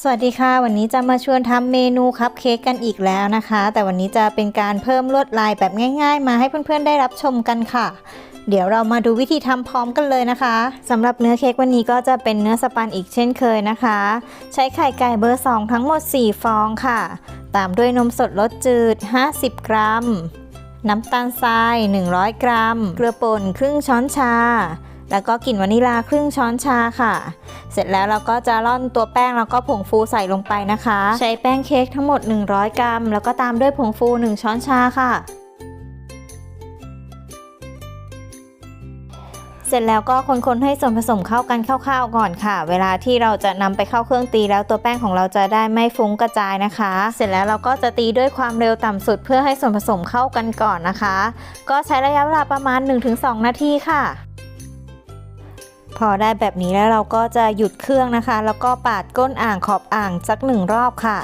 สวัสดีค่ะ วันนี้จะมาชวนทำเมนูคัพเค้กกันอีกแล้วนะคะ แต่วันนี้จะเป็นการเพิ่มลวดลายแบบง่าย ๆ มาให้เพื่อนๆได้รับชมกันค่ะ เดี๋ยวเรามาดูวิธีทำพร้อมกันเลยนะคะสำหรับเนื้อเค้กวันนี้ก็จะเป็นเนื้อสปันอีกเช่นเคยนะคะ ใช้ไข่ไก่เบอร์ 2 ทั้งหมด 4 ฟองค่ะ ตามด้วยนมสดรสจืด 50 กรัม น้ำตาลทราย 100 กรัม เกลือป่นครึ่งช้อนชา แล้วก็กลิ่นวานิลาครึ่งช้อนชาค่ะ เสร็จแล้วเราก็จะร่อนตัวแป้งแล้วก็ผงฟูใส่ลงไปนะคะ ใช้แป้งเค้กทั้งหมด 100 กรัม แล้วก็ตามด้วยผงฟู 1 ช้อนชาค่ะ เสร็จแล้วก็คนๆให้ส่วนผสมเข้ากันคร่าวๆก่อนค่ะ เวลาที่เราจะนำไปเข้าเครื่องตีแล้วตัวแป้งของเราจะได้ไม่ฟุ้งกระจายนะคะ เสร็จแล้วเราก็จะตีด้วยความเร็วต่ำสุด เพื่อให้ส่วนผสมเข้ากันก่อนนะคะ ก็ใช้ระยะเวลาประมาณ 1-2 นาทีค่ะ อได้แบบนี้แล้วเราก็จะหยุดเครื่องนะคะ แล้วก็ปาดก้นอ่างขอบอ่างสักหนึ่งรอบค่ะ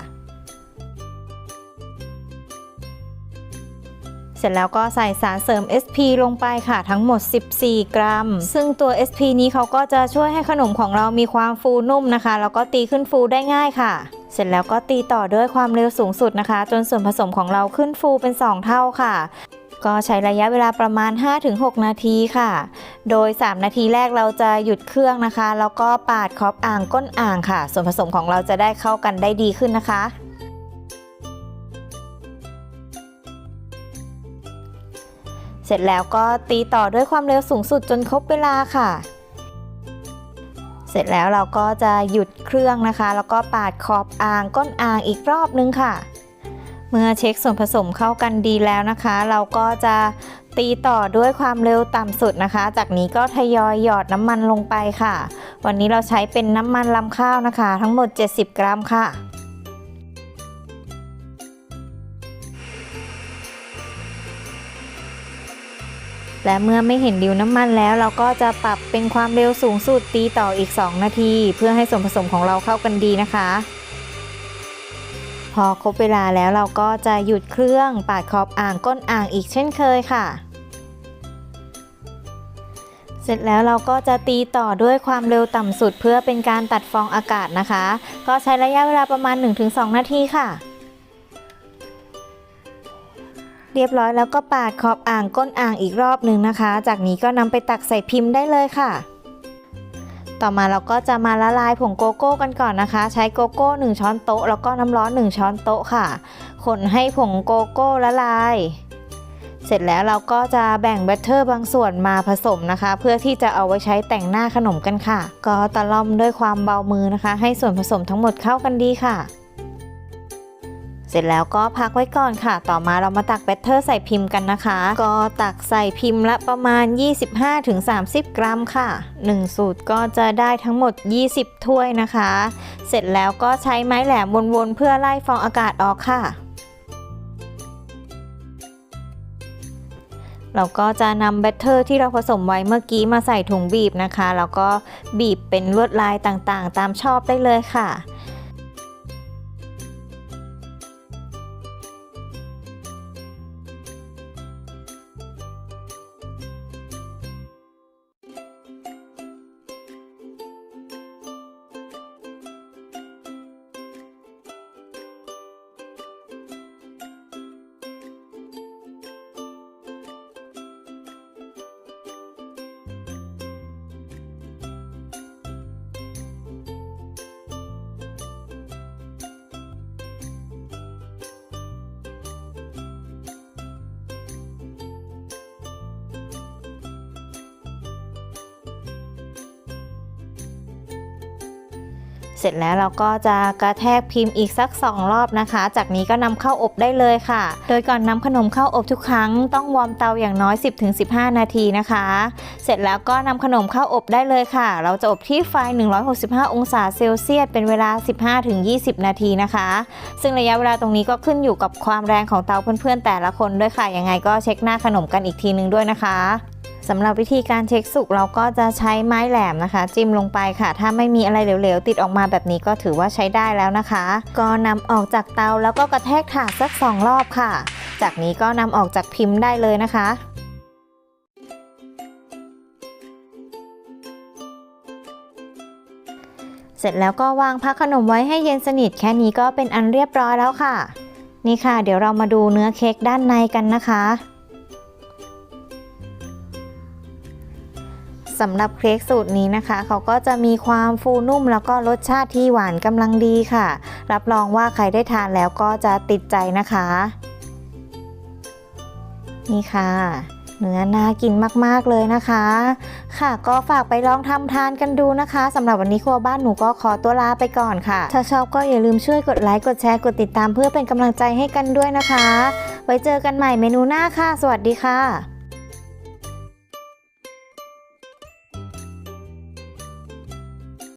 เสร็จแล้วก็ใส่สารเสริม SP ลงไปค่ะทั้งหมด 14 กรัม ซึ่งตัว SP นี้เขาก็จะช่วยให้ขนมของเรามีความฟูนุ่มนะคะ แล้วก็ตีขึ้นฟูได้ง่ายค่ะ เสร็จแล้วก็ตีต่อด้วยความเร็วสูงสุดนะคะ จนส่วนผสมของเราขึ้นฟูเป็น 2 เท่าค่ะ ก็ใช้ระยะเวลาประมาณ 5-6 นาทีค่ะ โดย 3 นาทีแรกเราจะหยุดเครื่องนะคะ แล้วก็ปาดขอบอ่างก้นอ่างค่ะ ส่วนผสมของเราจะได้เข้ากันได้ดีขึ้นนะคะเสร็จแล้วก็ตีต่อด้วยความเร็วสูงสุดจนครบเวลาค่ะ เสร็จแล้วเราก็จะหยุดเครื่องนะคะ แล้วก็ปาดขอบอ่างก้นอ่างอีกรอบนึงค่ะ เมื่อเช็คส่วนผสมเข้ากันดีแล้วนะคะ เราก็จะตีต่อด้วยความเร็วต่ำสุดนะคะ จากนี้ก็ทยอยหยอดน้ำมันลงไปค่ะ วันนี้เราใช้เป็นน้ำมันลำข้าวนะคะ ทั้งหมด 70 กรัมค่ะและเมื่อไม่เห็นดิวน้ำมันแล้ว เราก็จะปรับเป็นความเร็วสูงสุดตีต่ออีก 2 นาที เพื่อให้ส่วนผสมของเราเข้ากันดีนะคะ อครบเวลาแล้วเราก็จะหยุดเครื่องปาดขอบอ่างก้นอ่างอีกเช่นเคยค่ะ เสร็จแล้วเราก็จะตีต่อด้วยความเร็วต่ำสุดเพื่อเป็นการตัดฟองอากาศนะคะ ก็ใช้ระยะเวลาประมาณ 1-2 นาทีค่ะเรียบร้อยแล้วก็ปาดขอบอ่างก้นอ่างอีกรอบหนึ่งนะคะ จากนี้ก็นำไปตักใส่พิมพ์ได้เลยค่ะ ต่อมาเราก็จะมาละลายผงโกโก้กันก่อนนะคะ ใช้โกโก้ 1 ช้อนโต๊ะแล้วก็น้ำร้อน 1 ช้อนโต๊ะค่ะ คนให้ผงโกโก้ละลาย เสร็จแล้วเราก็จะแบ่งแบตเตอร์บางส่วนมาผสมนะคะ เพื่อที่จะเอาไว้ใช้แต่งหน้าขนมกันค่ะ ก็ตะล่อมด้วยความเบามือนะคะ ให้ส่วนผสมทั้งหมดเข้ากันดีค่ะ เสร็จแล้วก็พักไว้ก่อนค่ะ ต่อมาเรามาตักแบตเตอร์ใส่พิมพ์กันนะคะ ก็ตักใส่พิมพ์ละประมาณ 25-30 กรัมค่ะ 1 สูตรก็จะได้ทั้งหมด 20 ถ้วยนะคะ เสร็จแล้วก็ใช้ไม้แหลมวนๆเพื่อไล่ฟองอากาศออกค่ะเราก็จะนำแบตเตอร์ที่เราผสมไว้เมื่อกี้มาใส่ถุงบีบนะคะ แล้วก็บีบเป็นลวดลายต่างๆ ตามชอบได้เลยค่ะ เสร็จแล้วเราก็จะกระแทกพิมพ์อีกสัก 2 รอบนะคะ จากนี้ก็นำเข้าอบได้เลยค่ะ โดยก่อนนำขนมเข้าอบทุกครั้งต้องวอร์มเตาอย่างน้อย 10-15 นาทีนะคะ เสร็จแล้วก็นำขนมเข้าอบได้เลยค่ะ เราจะอบที่ไฟ 165 องศาเซลเซียสเป็นเวลา 15-20 นาทีนะคะ ซึ่งระยะเวลาตรงนี้ก็ขึ้นอยู่กับความแรงของเตาเพื่อนๆแต่ละคนด้วยค่ะยังไงก็เช็คหน้าขนมกันอีกทีนึงด้วยนะคะ สำหรับวิธีการเช็คสุกเราก็จะใช้ไม้แหลมนะคะ จิ้มลงไปค่ะ ถ้าไม่มีอะไรเหลวๆติดออกมาแบบนี้ก็ถือว่าใช้ได้แล้วนะคะ ก็นำออกจากเตาแล้วก็กระแทกถาดสักสองรอบค่ะ จากนี้ก็นำออกจากพิมพ์ได้เลยนะคะเสร็จแล้วก็วางพักขนมไว้ให้เย็นสนิทแค่นี้ก็เป็นอันเรียบร้อยแล้วค่ะ นี่ค่ะ เดี๋ยวเรามาดูเนื้อเค้กด้านในกันนะคะ สำหรับเค้กสูตรนี้นะคะ เขาก็จะมีความฟูนุ่มแล้วก็รสชาติที่หวานกำลังดีค่ะ รับรองว่าใครได้ทานแล้วก็จะติดใจนะคะ นี่ค่ะเนื้อน่ากินมากๆเลยนะคะ ค่ะก็ฝากไปลองทำทานกันดูนะคะสำหรับวันนี้ครัวบ้านหนูก็ขอตัวลาไปก่อนค่ะ ถ้าชอบก็อย่าลืมช่วยกดไลค์กดแชร์กดติดตามเพื่อเป็นกำลังใจให้กันด้วยนะคะ ไว้เจอกันใหม่เมนูหน้าค่ะ สวัสดีค่ะ